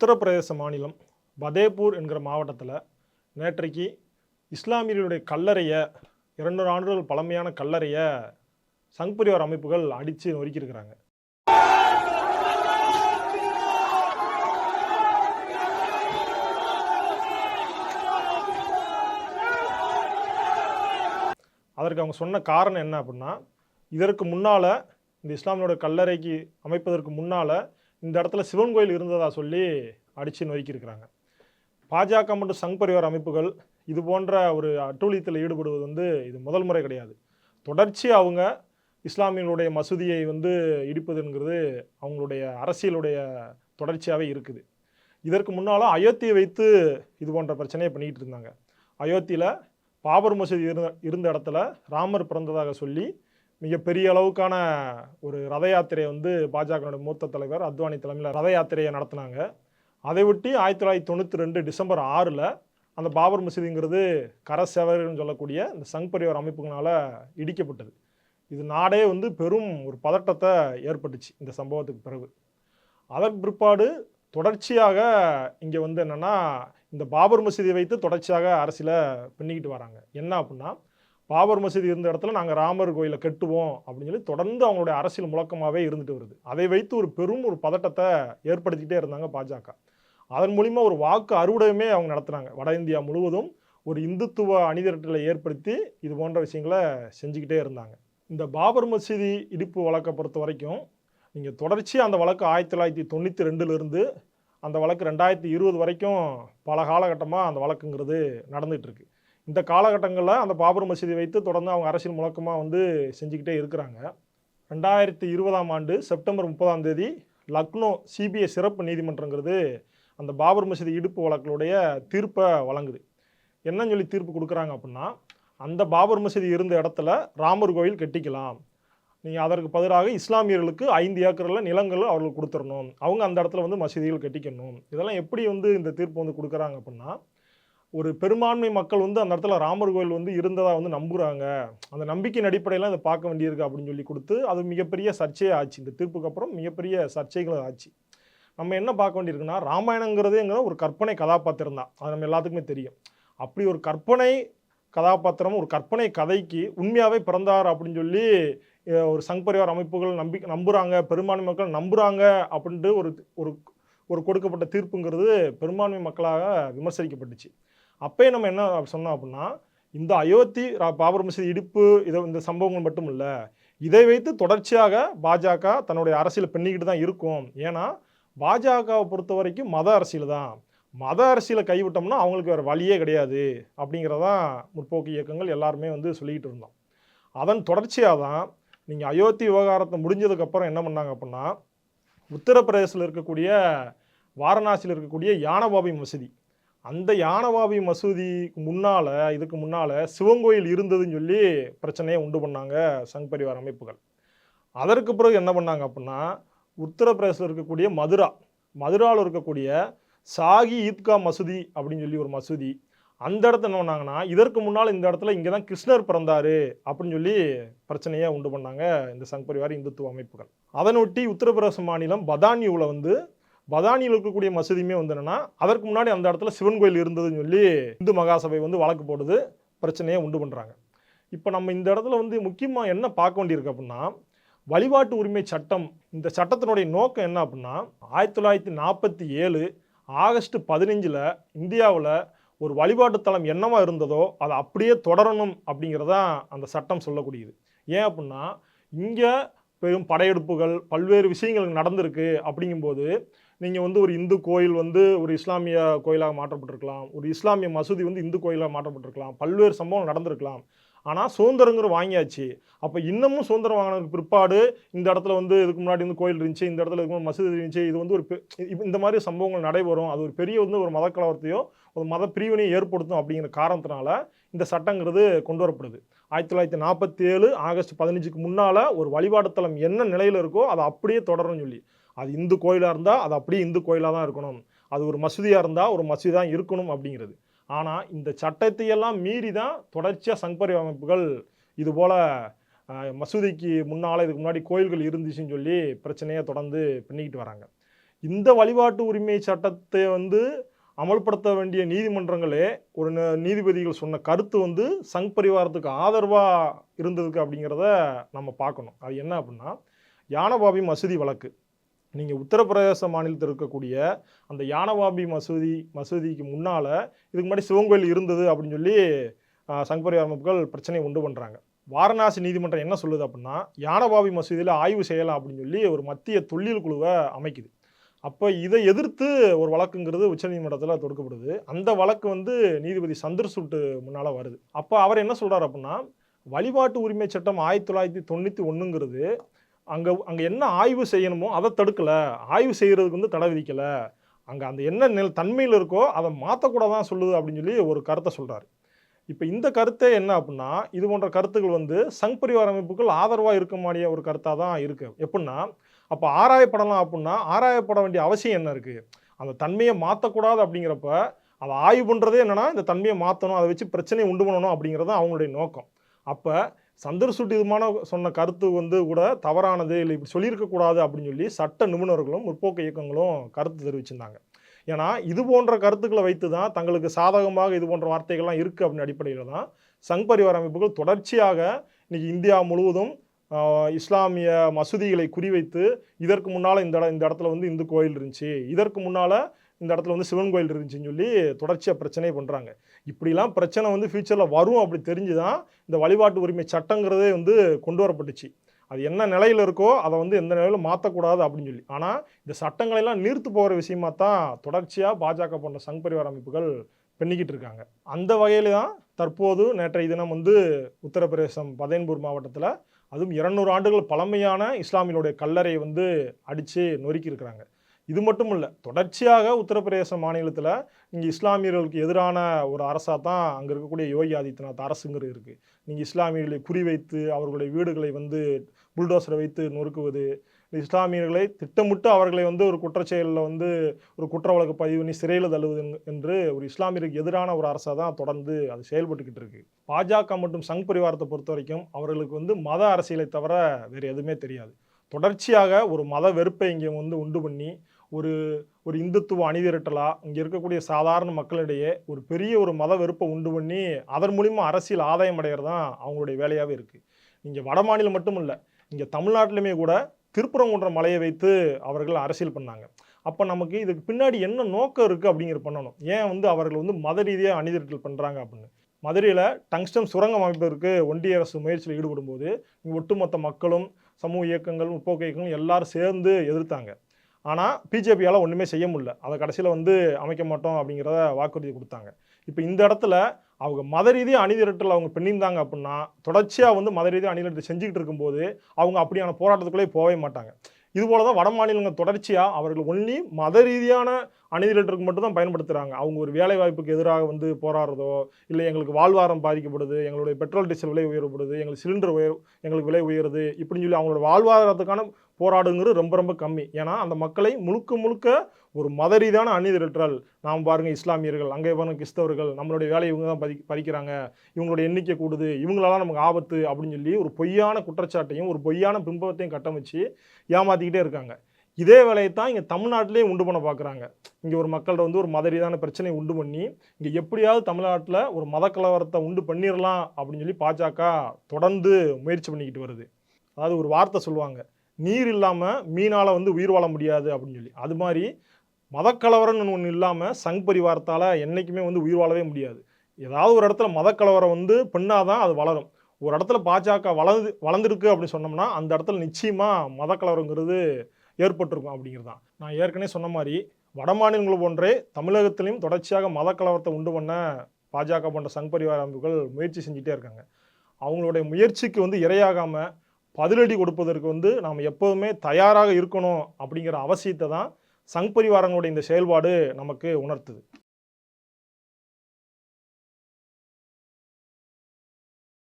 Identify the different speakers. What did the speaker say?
Speaker 1: உத்தரப்பிரதேச மாநிலம் பதேபூர் என்கிற மாவட்டத்தில் நேற்றைக்கு இஸ்லாமியர்களுடைய கல்லறையை இரநூறு ஆண்டுகள் பழமையான கல்லறையை சங் பரிவார் அமைப்புகள் அடித்து நொறுக்கியிருக்கிறாங்க. அதற்கு அவங்க சொன்ன காரணம் என்ன அப்படின்னா இதற்கு முன்னால் இந்த இஸ்லாமியோட கல்லறைக்கு அமைப்பதற்கு முன்னால் இந்த இடத்துல சிவன் கோயில் இருந்ததாக சொல்லி அடித்து நொறுக்கியிருக்கிறாங்க. பாஜக மற்றும் சங் பரிவார் அமைப்புகள் இது போன்ற ஒரு அட்டூழியத்தில் ஈடுபடுவது வந்து இது முதல் முறை கிடையாது. தொடர்ச்சி அவங்க இஸ்லாமியர்களுடைய மசூதியை வந்து இடிப்பதுங்கிறது அவங்களுடைய அரசியலுடைய தொடர்ச்சியாகவே இருக்குது. இதற்கு முன்னாலும் அயோத்தியை வைத்து இது போன்ற பிரச்சனையை பண்ணிக்கிட்டு இருந்தாங்க. அயோத்தியில் பாபர் மசூதி இருந்த இருந்த இடத்துல ராமர் பிறந்ததாக சொல்லி மிகப்பெரிய அளவுக்கான ஒரு ரத யாத்திரையை வந்து பாஜகனுடைய மூத்த தலைவர் அத்வானி தலைமையில் ரத யாத்திரையை நடத்தினாங்க. அதை ஒட்டி ஆயிரத்தி தொள்ளாயிரத்தி தொண்ணூற்றி ரெண்டு டிசம்பர் ஆறில் அந்த பாபர் மசூதிங்கிறது கர சேவகர்னு சொல்லக்கூடிய இந்த சங் பரிவார் அமைப்புகளால் இடிக்கப்பட்டது. இது நாடே வந்து பெரும் ஒரு பதட்டத்தை ஏற்பட்டுச்சு இந்த சம்பவத்துக்கு பிறகு. அதன் பிற்பாடு தொடர்ச்சியாக இங்கே வந்து என்னென்னா இந்த பாபர் மசூதியை வைத்து தொடர்ச்சியாக அரசியலை பின்னிக்கிட்டு வராங்க. என்ன அப்படின்னா பாபர் மசூதி இருந்த இடத்துல நாங்கள் ராமர் கோயிலை கட்டுவோம் அப்படின்னு சொல்லி தொடர்ந்து அவங்களுடைய அரசியல் முழக்கமாகவே இருந்துட்டு வருது. அதை வைத்து ஒரு பெரும் ஒரு பதட்டத்தை ஏற்படுத்திக்கிட்டே இருந்தாங்க பாஜக. அதன் மூலிமா ஒரு வாக்கு அறுவடையுமே அவங்க நடத்துனாங்க. வட இந்தியா முழுவதும் ஒரு இந்துத்துவ அணிதிரட்டலை ஏற்படுத்தி இது போன்ற விஷயங்களை செஞ்சுக்கிட்டே இருந்தாங்க. இந்த பாபர் மசூதி இடிப்பு வழக்கை பொறுத்த வரைக்கும் நீங்கள் தொடர்ச்சியாக அந்த வழக்கு ஆயிரத்தி தொள்ளாயிரத்தி தொண்ணூற்றி ரெண்டுலேருந்து அந்த வழக்கு ரெண்டாயிரத்தி இருபது வரைக்கும் பல காலகட்டமாக அந்த வழக்குங்கிறது நடந்துகிட்ருக்கு இந்த காலகட்டங்களில் அந்த பாபர் மசூதி வைத்து தொடர்ந்து அவங்க அரசியல் முழக்கமாக வந்து செஞ்சுக்கிட்டே இருக்கிறாங்க. ரெண்டாயிரத்தி இருபதாம் ஆண்டு செப்டம்பர் முப்பதாம் தேதி லக்னோ சிபிஐ சிறப்பு நீதிமன்றங்கிறது அந்த பாபர் மசூதி இடுப்பு வழக்குடைய தீர்ப்பை வழங்குது. என்னன்னு சொல்லி தீர்ப்பு கொடுக்குறாங்க அப்படின்னா அந்த பாபர் மசூதி இருந்த இடத்துல ராமர் கோயில் கட்டிக்கலாம். நீங்கள் அதற்கு பதிலாக இஸ்லாமியர்களுக்கு ஐந்து ஏக்கரில் நிலங்கள் அவர்களுக்கு கொடுத்துடணும். அவங்க அந்த இடத்துல வந்து மசூதிகள் கட்டிக்கணும். இதெல்லாம் எப்படி வந்து இந்த தீர்ப்பு வந்து கொடுக்குறாங்க அப்படின்னா ஒரு பெரும்பான்மை மக்கள் வந்து அந்த இடத்துல ராமர் கோயில் வந்து இருந்ததாக வந்து நம்புகிறாங்க அந்த நம்பிக்கையின் அடிப்படையில் இதை பார்க்க வேண்டியிருக்கு அப்படின்னு சொல்லி கொடுத்து அது மிகப்பெரிய சர்ச்சையே ஆச்சு. இந்த தீர்ப்புக்கு அப்புறம் மிகப்பெரிய சர்ச்சைகள் ஆச்சு. நம்ம என்ன பார்க்க வேண்டியிருக்குன்னா ராமாயணங்கிறதுங்கிற ஒரு கற்பனை கதாபாத்திரம் தான். அது நம்ம எல்லாத்துக்குமே தெரியும். அப்படி ஒரு கற்பனை கதாபாத்திரம் ஒரு கற்பனை கதைக்கு உண்மையாகவே பிறந்தார் அப்படின்னு சொல்லி ஒரு சங் பரிவார் அமைப்புகள் நம்பி நம்புகிறாங்க பெரும்பான்மை மக்கள் நம்புகிறாங்க அப்படின்ட்டு ஒரு ஒரு ஒரு கொடுக்கப்பட்ட தீர்ப்புங்கிறது பெரும்பான்மை மக்களாக விமர்சிக்கப்பட்டுச்சு. அப்போயே நம்ம என்ன சொன்னோம் அப்படின்னா இந்த அயோத்தி ரா- பாபர் மசூதி இடிப்பு இதை இந்த சம்பவங்கள் மட்டும் இல்லை இதை வைத்து தொடர்ச்சியாக பாஜக தன்னுடைய அரசியலை பண்ணிக்கிட்டு தான் இருக்கும். ஏன்னா பாஜகவை பொறுத்த வரைக்கும் மத அரசியல் தான். மத அரசியலை கைவிட்டோம்னா அவங்களுக்கு வேறு வழியே கிடையாது அப்படிங்கிறதான் முற்போக்கு இயக்கங்கள் எல்லாருமே வந்து சொல்லிக்கிட்டு இருந்தோம். அதன் தொடர்ச்சியாக தான் நீங்கள் அயோத்தி விவகாரத்தை முடிஞ்சதுக்கப்புறம் என்ன பண்ணாங்க அப்படின்னா உத்தரப்பிரதேசத்தில் இருக்கக்கூடிய வாரணாசியில் இருக்கக்கூடிய யானபாபி மசூதி அந்த யானவாவி மசூதிக்கு முன்னால் இதுக்கு முன்னால் சிவங்கோயில் இருந்ததுன்னு சொல்லி பிரச்சனையை உண்டு பண்ணாங்க சங் பரிவார் அமைப்புகள். அதற்கு பிறகு என்ன பண்ணாங்க அப்படின்னா உத்தரப்பிரதேசத்தில் இருக்கக்கூடிய மதுரா மதுராவில் இருக்கக்கூடிய சாகி ஈத்கா மசூதி அப்படின்னு சொல்லி ஒரு மசூதி. அந்த இடத்த என்ன பண்ணாங்கன்னா இதற்கு முன்னால் இந்த இடத்துல இங்கே தான் கிருஷ்ணர் பிறந்தார் அப்படின்னு சொல்லி பிரச்சனையை உண்டு பண்ணாங்க இந்த சங் பரிவார் இந்துத்துவ அமைப்புகள். அதனொட்டி உத்தரப்பிரதேச மாநிலம் பதானியூவில் வந்து பதானியில் இருக்கக்கூடிய மசூதியுமே வந்து என்னென்னா அதற்கு முன்னாடி அந்த இடத்துல சிவன் கோயில் இருந்ததுன்னு சொல்லி இந்து மகாசபை வந்து வழக்கு போடுது பிரச்சனையை உண்டு பண்ணுறாங்க இப்போ நம்ம இந்த இடத்துல வந்து முக்கியமாக என்ன பார்க்க வேண்டியிருக்கு அப்படின்னா வழிபாட்டு உரிமை சட்டம் இந்த சட்டத்தினுடைய நோக்கம் என்ன அப்படின்னா ஆயிரத்தி தொள்ளாயிரத்தி நாற்பத்தி ஏழு ஆகஸ்ட் பதினஞ்சில் இந்தியாவில் ஒரு வழிபாட்டு தலம் என்னவா இருந்ததோ அதை அப்படியே தொடரணும் அப்படிங்கிறதான் அந்த சட்டம் சொல்லக்கூடியது. ஏன் அப்படின்னா இங்கே பெரும் படையெடுப்புகள் பல்வேறு விஷயங்கள் நடந்திருக்கு அப்படிங்கும்போது நீங்கள் வந்து ஒரு இந்து கோயில் வந்து ஒரு இஸ்லாமிய கோயிலாக மாற்றப்பட்டிருக்கலாம். ஒரு இஸ்லாமிய மசூதி வந்து இந்து கோயிலாக மாற்றப்பட்டிருக்கலாம். பல்வேறு சம்பவம் நடந்திருக்கலாம். ஆனால் சுதந்திரங்கிற வாங்கியாச்சு. அப்போ இன்னமும் சுதந்திரம் வாங்கினதுக்கு பிற்பாடு இந்த இடத்துல வந்து இதுக்கு முன்னாடி வந்து கோயில் இருந்துச்சு இந்த இடத்துல இதுக்கு முன்னாடி மசூதி இருந்துச்சு. இது வந்து ஒரு இந்த மாதிரி சம்பவங்கள் நடைபெறும். அது ஒரு பெரிய வந்து ஒரு மத கலவரத்தையோ ஒரு மத பிரிவினையை ஏற்படுத்தும் அப்படிங்கிற காரணத்தினால இந்த சட்டங்கிறது கொண்டு வரப்படுது. ஆயிரத்தி தொள்ளாயிரத்தி நாற்பத்தி ஏழு ஆகஸ்ட் பதினஞ்சுக்கு முன்னால் ஒரு வழிபாட்டு தளம் என்ன நிலையில் இருக்கோ அதை அப்படியே தொடரும்னு சொல்லி. அது இந்து கோயிலாக இருந்தால் அது அப்படியே இந்து கோயிலாக தான் இருக்கணும். அது ஒரு மசூதியாக இருந்தால் ஒரு மசூதி தான் இருக்கணும் அப்படிங்கிறது. ஆனால் இந்த சட்டத்தையெல்லாம் மீறி தான் தொடர்ச்சியாக சங்பரி அமைப்புகள் இது போல் மசூதிக்கு முன்னால் இதுக்கு முன்னாடி கோயில்கள் இருந்துச்சுன்னு சொல்லி பிரச்சனையை தொடர்ந்து பண்ணிக்கிட்டு வராங்க. இந்த வழிபாட்டு உரிமை சட்டத்தை வந்து அமல்படுத்த வேண்டிய நீதிமன்றங்களே ஒரு ந- நீதிபதிகள் சொன்ன கருத்து வந்து சங் பரிவாரத்துக்கு ஆதரவாக இருந்ததுக்கு அப்படிங்கிறத நம்ம பார்க்கணும். அது என்ன அப்படின்னா யானபாபி மசூதி வழக்கு. நீங்கள் உத்தரப்பிரதேச மாநிலத்தில் இருக்கக்கூடிய அந்த யானவாபி மசூதி மசூதிக்கு முன்னால் இதுக்கு முன்னாடி சிவன் கோயில் இருந்தது அப்படின்னு சொல்லி ஆஹ், மக்கள் அமைப்புகள் பிரச்சனையை உண்டு பண்ணுறாங்க வாரணாசி நீதிமன்றம் என்ன சொல்லுது அப்படின்னா யானபாபி மசூதியில் ஆய்வு செய்யலாம் அப்படின்னு சொல்லி ஒரு மத்திய தொல்லியல் குழுவை அமைக்குது. அப்போ இதை எதிர்த்து ஒரு வழக்குங்கிறது உச்சநீதிமன்றத்தில் தொடுக்கப்படுது. அந்த வழக்கு வந்து நீதிபதி சந்திரசூட்டு முன்னால் வருது. அப்போ அவர் என்ன சொல்கிறார் அப்படின்னா வழிபாட்டு உரிமை சட்டம் ஆயிரத்தி தொள்ளாயிரத்தி தொண்ணூற்றி ஒன்றுங்கிறது அங்கே அங்கே என்ன ஆய்வு செய்யணுமோ அதை தடுக்கலை. ஆய்வு செய்கிறதுக்கு வந்து தடை விதிக்கலை. அங்கே அந்த என்ன நில தன்மையில் இருக்கோ அதை மாற்றக்கூடாதான் சொல்லுது அப்படின்னு சொல்லி ஒரு கருத்தை சொல்கிறாரு இப்போ இந்த கருத்தை என்ன அப்படின்னா இது போன்ற கருத்துக்கள் வந்து சங் பரிவார அமைப்புகள் ஆதரவாக இருக்க மாடிய ஒரு கருத்தாக தான் இருக்குது எப்படின்னா அப்போ ஆராயப்படலாம் அப்படின்னா ஆராயப்பட வேண்டிய அவசியம் என்ன இருக்குது அந்த தன்மையை மாற்றக்கூடாது அப்படிங்கிறப்ப அதை ஆய்வு பண்ணுறதே என்னன்னா இந்த தன்மையை மாற்றணும் அதை வச்சு பிரச்சனையை உண்டு பண்ணணும் அப்படிங்கிறது அவங்களுடைய நோக்கம். அப்போ சந்திரசூட்டிதமான சொன்ன கருத்து வந்து கூட தவறானது இல்லை இப்படி சொல்லியிருக்கக்கூடாது அப்படின்னு சொல்லி சட்ட நிபுணர்களும் முற்போக்கு இயக்கங்களும் கருத்து தெரிவிச்சிருந்தாங்க. ஏன்னா இது போன்ற கருத்துக்களை வைத்து தான் தங்களுக்கு சாதகமாக இது போன்ற வார்த்தைகள்லாம் இருக்குது அப்படின்னு அடிப்படையில் தான் சங் பரிவார அமைப்புகள் தொடர்ச்சியாக இன்றைக்கி இந்தியா முழுவதும் இஸ்லாமிய மசூதிகளை குறிவைத்து இதற்கு முன்னால் இந்த இட இந்த இடத்துல வந்து இந்து கோயில் இருந்துச்சு இதற்கு முன்னால் இந்த இடத்துல வந்து சிவன் கோயில் இருந்துச்சுன்னு சொல்லி தொடர்ச்சியாக பிரச்சனை பண்ணுறாங்க இப்படிலாம் பிரச்சனை வந்து ஃப்யூச்சரில் வரும் அப்படி தெரிஞ்சு தான் இந்த வழிபாட்டு உரிமை சட்டங்கிறதே வந்து கொண்டு வரப்பட்டுச்சு. அது என்ன நிலையில் இருக்கோ அதை வந்து எந்த நிலையில் மாற்றக்கூடாது அப்படின்னு சொல்லி. ஆனால் இந்த சட்டங்களெல்லாம் நீர்த்து போகிற விஷயமா தான் தொடர்ச்சியாக பாஜக போன்ற சங் பரிவார அமைப்புகள் பண்ணிக்கிட்டு இருக்காங்க. அந்த வகையில் தான் தற்போது நேற்றைய தினம் வந்து உத்தரப்பிரதேசம் பதேன்பூர் மாவட்டத்தில் அதுவும் இரநூறு ஆண்டுகள் பழமையான இஸ்லாமியனுடைய கல்லறை வந்து அடித்து நொறுக்கியிருக்கிறாங்க இது மட்டும் இல்லை தொடர்ச்சியாக உத்தரப்பிரதேச மாநிலத்தில் இங்கே இஸ்லாமியர்களுக்கு எதிரான ஒரு அரசாக தான் அங்கே இருக்கக்கூடிய யோகி ஆதித்யநாத் அரசுங்கிறது இருக்குது நீங்கள் இஸ்லாமியர்களை குறிவைத்து அவர்களுடைய வீடுகளை வந்து புல்டோசரை வைத்து நொறுக்குவது இஸ்லாமியர்களை திட்டமிட்டு அவர்களை வந்து ஒரு குற்றச்செயலில் வந்து ஒரு குற்ற வழக்கு பதிவு பண்ணி சிறையில் தள்ளுவது என்று ஒரு இஸ்லாமியருக்கு எதிரான ஒரு அரசாக தான் தொடர்ந்து அது செயல்பட்டுக்கிட்டு இருக்கு. பாஜக மற்றும் சங் பரிவாரத்தை பொறுத்த வரைக்கும் அவர்களுக்கு வந்து மத அரசியலை தவிர வேறு எதுவுமே தெரியாது. தொடர்ச்சியாக ஒரு மத வெறுப்பை இங்கே வந்து உண்டு பண்ணி ஒரு ஒரு இந்துத்துவ அணிதிரட்டலா இங்கே இருக்கக்கூடிய சாதாரண மக்களிடையே ஒரு பெரிய ஒரு மத வெறுப்பை உண்டு பண்ணி அதன் மூலிமா அரசியல் ஆதாயம் அடைகிறது தான் அவங்களுடைய வேலையாகவே இருக்குது இங்கே வட மாநிலம் மட்டும் இல்லை இங்கே தமிழ்நாட்டிலுமே கூட திருப்பரங்குன்ற மலையை வைத்து அவர்கள் அரசியல் பண்ணாங்க. அப்போ நமக்கு இதுக்கு பின்னாடி என்ன நோக்கம் இருக்குது அப்படிங்கிற பண்ணணும். ஏன் வந்து அவர்கள் வந்து மத ரீதியாக அணிதிரட்டல் பண்ணுறாங்க அப்படின்னு? மதுரையில் டங்ஸ்டன் சுரங்கம் அமைப்பதற்கு ஒன்றிய அரசு முயற்சியில் ஈடுபடும் போது ஒட்டுமொத்த மக்களும் சமூக இயக்கங்கள் முற்போக்கு இயக்கங்கள் எல்லாரும் சேர்ந்து எதிர்த்தாங்க. ஆனால் பிஜேபியால் ஒன்றுமே செய்ய முடியல. அதை கடைசியில் வந்து அமைக்க மாட்டோம் அப்படிங்கிறத வாக்குறுதி கொடுத்தாங்க. இப்போ இந்த இடத்துல அவங்க மத ரீதியாக அணிதிரட்டல் அவங்க பின்னிருந்தாங்க அப்படின்னா தொடர்ச்சியாக வந்து மத ரீதியாக அணிதிரட்டல் செஞ்சுக்கிட்டு இருக்கும்போது அவங்க அப்படியான போராட்டத்துக்குள்ளே போகவே மாட்டாங்க. இதுபோல தான் வட மாநிலங்கள் தொடர்ச்சியாக அவர்கள் ஒன்லி மத ரீதியான அணிதிரட்டலுக்கு மட்டும் தான் பயன்படுத்துகிறாங்க அவங்க ஒரு வேலை வாய்ப்புக்கு எதிராக வந்து போராடுறதோ இல்லை எங்களுக்கு வாழ்வாரம் பாதிக்கப்படுது எங்களுடைய பெட்ரோல் டீசல் விலை உயரப்படுது எங்களுக்கு சிலிண்டர் உயர் எங்களுக்கு விலை உயருது இப்படின்னு சொல்லி அவங்களோட வாழ்வாதாரத்துக்கான போராடுங்கிறது ரொம்ப ரொம்ப கம்மி. ஏன்னா அந்த மக்களை முழுக்க முழுக்க ஒரு மதரீதான ரீதியான அணிதிரட்டல் நாம் பாருங்க இஸ்லாமியர்கள் அங்கே பாருங்க கிறிஸ்தவர்கள் நம்மளுடைய வேலையை இவங்க தான் பதி பறிக்கிறாங்க. இவங்களுடைய எண்ணிக்கை கூடுது. இவங்களால நமக்கு ஆபத்து அப்படின்னு சொல்லி ஒரு பொய்யான குற்றச்சாட்டையும் ஒரு பொய்யான பிம்பத்தையும் கட்டமைச்சு ஏமாற்றிக்கிட்டே இருக்காங்க. இதே வேலையை தான் இங்கே தமிழ்நாட்டிலே உண்டு பண்ண பார்க்குறாங்க இங்கே ஒரு மக்கள்கிட்ட வந்து ஒரு மத ரீதியான பிரச்சனையை உண்டு பண்ணி இங்கே எப்படியாவது தமிழ்நாட்டில் ஒரு மத கலவரத்தை உண்டு பண்ணிடலாம் அப்படின்னு சொல்லி பாஜக தொடர்ந்து முயற்சி பண்ணிக்கிட்டு வருது. அதாவது ஒரு வார்த்தை சொல்லுவாங்க. நீர் இல்லாமல் மீனால் வந்து உயிர் வாழ முடியாது அப்படின்னு சொல்லி. அது மாதிரி மதக்கலவரம்னு ஒன்று இல்லாமல் சங் பரிவாரத்தால் என்றைக்குமே வந்து உயிர் வாழவே முடியாது. ஏதாவது ஒரு இடத்துல மதக்கலவரம் வந்து பண்ணாதான் அது வளரும். ஒரு இடத்துல பாஜக வளர்ந்து வளர்ந்துருக்கு அப்படின்னு சொன்னோம்னா அந்த இடத்துல நிச்சயமாக மதக்கலவரங்கிறது ஏற்பட்டிருக்கும் அப்படிங்கிறது தான் நான் ஏற்கனவே சொன்ன மாதிரி வட மாநிலங்கள் போன்றே தமிழகத்திலையும் தொடர்ச்சியாக மதக்கலவரத்தை உண்டு பண்ண பாஜக போன்ற சங் பரிவார அமைப்புகள் முயற்சி செஞ்சுட்டே இருக்காங்க. அவங்களுடைய முயற்சிக்கு வந்து இரையாகாமல் பதிலடி கொடுப்பதற்கு வந்து நாம் எப்போதுமே தயாராக இருக்கணும் அப்படிங்கிற அவசியத்தை தான் சங் பரிவாரங்களுடைய இந்த செயல்பாடு நமக்கு உணர்த்துது.